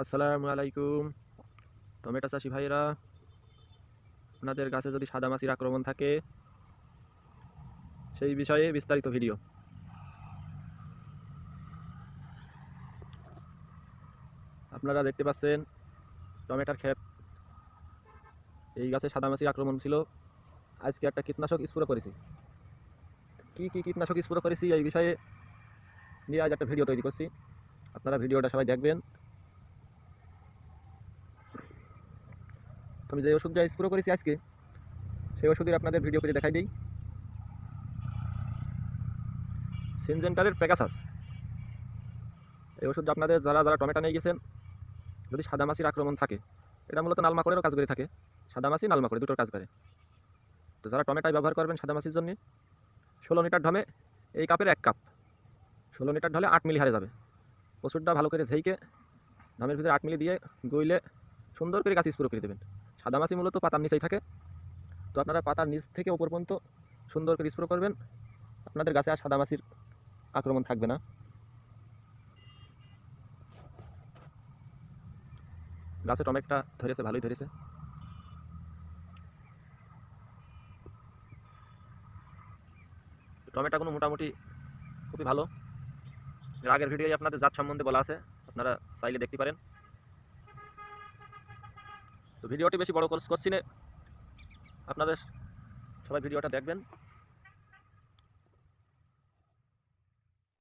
আসসালামু আলাইকুম। টমেটো চাষি ভাইরা আপনাদের গাছে যদি সাদা মাছির আক্রমণ থাকে, সেই বিষয়ে বিস্তারিত ভিডিও। আপনারা দেখতে পাচ্ছেন, টমেটোর ক্ষেত। এই গাছে সাদা মাছির আক্রমণ ছিল। আজকে একটা কীটনাশক স্প্রে করেছি। কি কি কীটনাশক স্প্রে করেছি এই বিষয়ে নিয়ে আজ একটা ভিডিও তৈরি করছি। আপনারা ভিডিওটা সবাই দেখবেন। আমি যে ওষুধ ওষুধটা স্প্রে করেছি আজকে, সেই ওষুধের আপনাদের ভিডিও করে দেখাই দিই। সিনজেন্টারের প্যাকাসাস এই ওষুধটা আপনাদের যারা যারা টমেটো নিয়ে গেছেন, যদি সাদা মাছির আক্রমণ থাকে, এটা মূলত নালমাকড়েরও কাজ করে থাকে। সাদা মাছি নালমাকড়ে দুটোর কাজ করে। তো যারা টমেটাই ব্যবহার করবেন সাদা মাছির জন্য, ষোলো লিটার ঢমে এই কাপের এক কাপ। ষোলো লিটার ঢলে আট মিলি হারে যাবে। ওষুধটা ভালো করে ঝেইকে ধামের ভিতরে আট মিলি দিয়ে গইলে সুন্দর করে গাছ স্প্রো করে দেবেন। সাদা মাছি মূলত পাতার নিচেই থাকে। তো আপনারা পাতার নিচ থেকে ওপর পর্যন্ত সুন্দর করে স্প্রে করবেন। আপনাদের গাছে আর সাদা মাছির আক্রমণ থাকবে না। গাছে টমেটোটা ধরেছে, ভালোই ধরেছে। টমেটোগুলো মোটামুটি খুবই ভালো। আগের ভিডিওয় আপনাদের জাত সম্বন্ধে বলা আছে। আপনারা চাইলে দেখতে পারেন। তো ভিডিওটি বেশি বড় করছি না। আপনাদের সবাই ভিডিওটা দেখবেন।